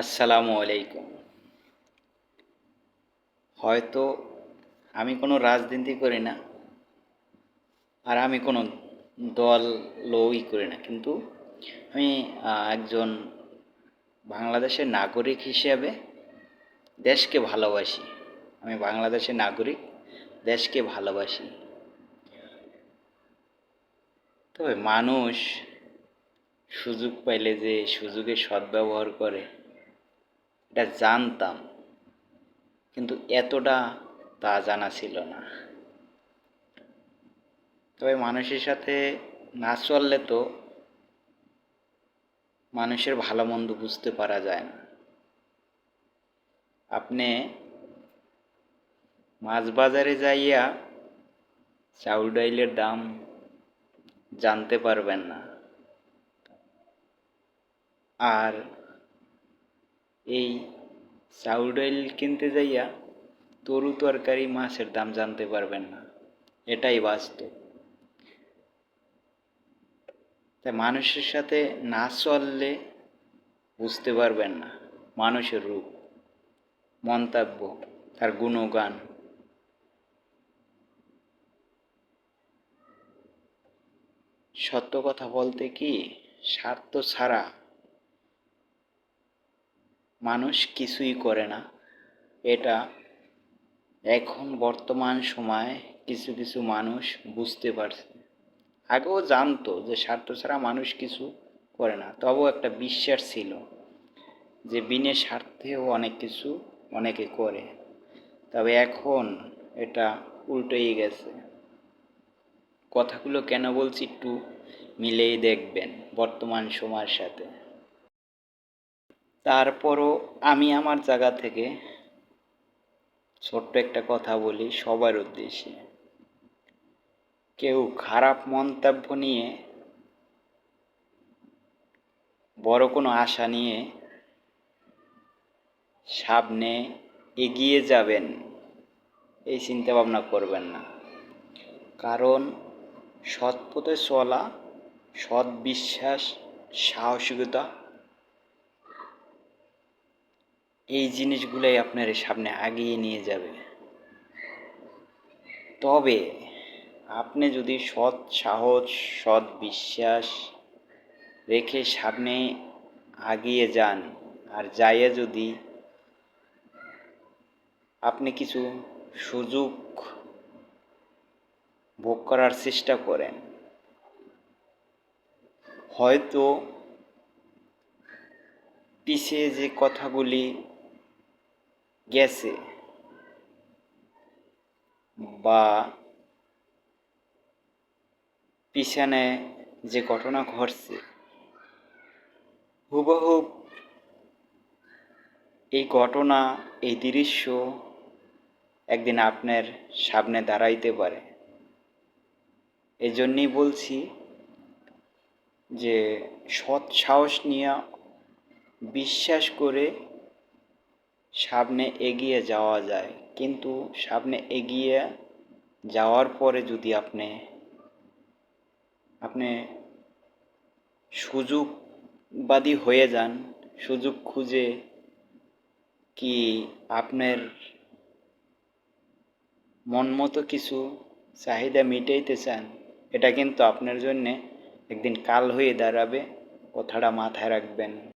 আসসালামু আলাইকুম। হয়তো আমি কোনো রাজনীতি করি না আর আমি কোনো দল লই করি না, কিন্তু আমি একজন বাংলাদেশের নাগরিক হিসেবে দেশকে ভালোবাসি। আমি বাংলাদেশের নাগরিক, দেশকে ভালোবাসি। তবে মানুষ সুযোগ পাইলে যে সুযোগের সদ্ব্যবহার করে এটা জানতাম, কিন্তু এতটা তা জানা ছিল না। তবে মানুষের সাথে না চললে তো মানুষের ভালো মন্দ বুঝতে পারা যায় না। আপনি মাছ বাজারে যাইয়া চাউল ডাইলের দাম জানতে পারবেন না। আর এই চাউল ডাইল কিনতে যাইয়া তরু তরকারি মাছের দাম জানতে পারবেন না। এটাই বাস্তব। তাই মানুষের সাথে না চললে বুঝতে পারবেন না। মানুষের রূপ, মন্তব্য, তার গুণগান। সত্য কথা বলতে কি, স্বার্থ ছাড়া মানুষ কিছুই করে না। এটা এখন বর্তমান সময়ে কিছু কিছু মানুষ বুঝতে পারছে। আগেও জানতো যে স্বার্থ ছাড়া মানুষ কিছু করে না। তবুও একটা বিশ্বাস ছিল যে বিনে স্বার্থেও অনেক কিছু অনেকে করে। তবে এখন এটা উল্টোই গেছে। কথাগুলো কেন বলছি একটু মিলেই দেখবেন বর্তমান সময়ের সাথে। তারপরও আমি আমার জায়গা থেকে ছোট্ট একটা কথা বলি সবার উদ্দেশ্যে। কেউ খারাপ মন্তব্য নিয়ে, বড় কোনো আশা নিয়ে সামনে এগিয়ে যাবেন, এই চিন্তা ভাবনা করবেন না। কারণ সৎ পথে চলা, সৎ বিশ্বাস, সাহসিকতা এই জিনিসগুলোই আপনার সামনে আগিয়ে নিয়ে যাবে। তবে আপনি যদি সৎ সাহস, সৎ বিশ্বাস রেখে সামনে আগিয়ে যান, আর যাইয়ে যদি আপনি কিছু সুযোগ ভোগ করার চেষ্টা করেন, হয়তো পিছিয়ে যে কথাগুলি গেছে। বা পিছনে যে ঘটনা ঘটছে, হুবহু এই ঘটনা, এই দৃশ্য একদিন আপনার সামনে দাঁড়াইতে পারে। এই জন্যই বলছি যে সৎ সাহস নিয়ে বিশ্বাস করে সামনে এগিয়ে যাওয়া যায়। কিন্তু সামনে এগিয়ে যাওয়ার পরে যদি আপনি আপনি সুযোগবাদী হয়ে যান, সুযোগ খুঁজে কি আপনার মন মতো কিছু চাহিদা মিটাইতে চান? এটা কিন্তু আপনার জন্যে একদিন কাল হয়ে দাঁড়াবে, কথাটা মাথায় রাখবেন।